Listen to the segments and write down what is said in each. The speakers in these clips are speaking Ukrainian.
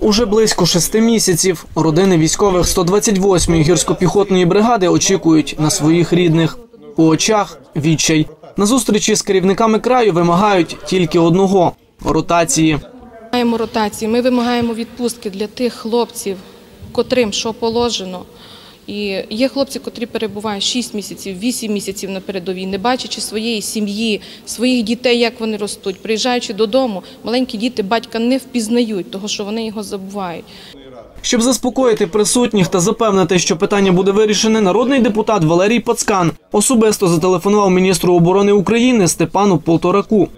Уже близько шести місяців родини військових 128-ї гірсько-піхотної бригади очікують на своїх рідних. У очах відчай. На зустрічі з керівниками краю вимагають тільки одного ротації. Маємо ротації. Ми вимагаємо відпустки для тих хлопців, котрим що положено. І є хлопці, котрі перебувають 6 місяців, 8 місяців на передовій, не бачачи своєї сім'ї, своїх дітей, як вони ростуть. Приїжджаючи додому, маленькі діти батька не впізнають, того що вони його забувають. Щоб заспокоїти присутніх та запевнити, що питання буде вирішене, народний депутат Валерій Пацкан особисто зателефонував міністру оборони України Степану Полтораку.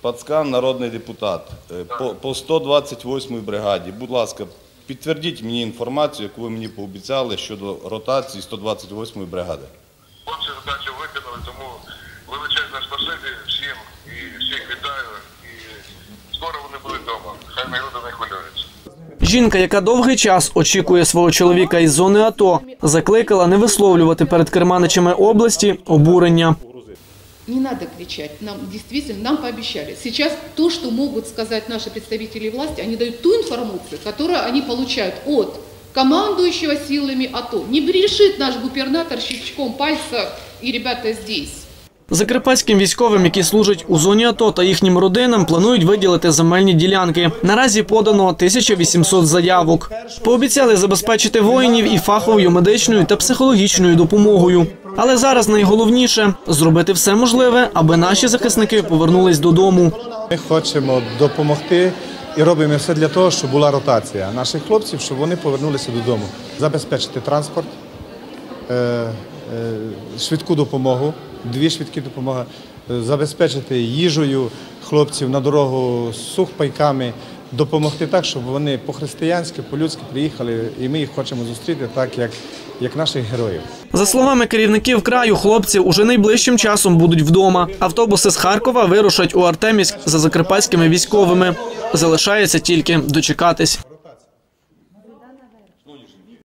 Пацкан, народний депутат, е, по, по 128-й бригаді. Будь ласка, підтвердіть мені інформацію, яку ви мені пообіцяли щодо ротації 128-ї бригади. Хлопці задачу виконали, тому величезне спасибі всім і всіх вітаю. І скоро вони будуть вдома. Хай не люди не хвилюються. Жінка, яка довгий час очікує свого чоловіка із зони АТО, закликала не висловлювати перед керманичами області обурення. Не надо кричать. Нам действительно, нам пообещали. Сейчас то, что могут сказать наши представители власти, они дают ту информацию, которую они получают от командующего силами АТО. Не решит наш губернатор щелчком пальца и ребята здесь. Закарпатським військовим, які служать у зоні АТО та їхнім родинам, планують виділити земельні ділянки. Наразі подано 1800 заявок. Пообіцяли забезпечити воїнів і фаховою медичною та психологічною допомогою. Але зараз найголовніше зробити все можливе, аби наші захисники повернулись додому. Ми хочемо допомогти і робимо все для того, щоб була ротація наших хлопців, щоб вони повернулися додому, забезпечити транспорт, е, е, швидку допомогу, дві швидкі допомоги, е, забезпечити їжею хлопців на дорогу з сухпайками, допомогти так, щоб вони по-християнськи, по-людськи приїхали, і ми їх хочемо зустріти так, як, як наших героїв. За словами керівників краю, хлопці уже найближчим часом будуть вдома. Автобуси з Харкова вирушать у Артемівськ за закарпатськими військовими. Залишається тільки дочекатись.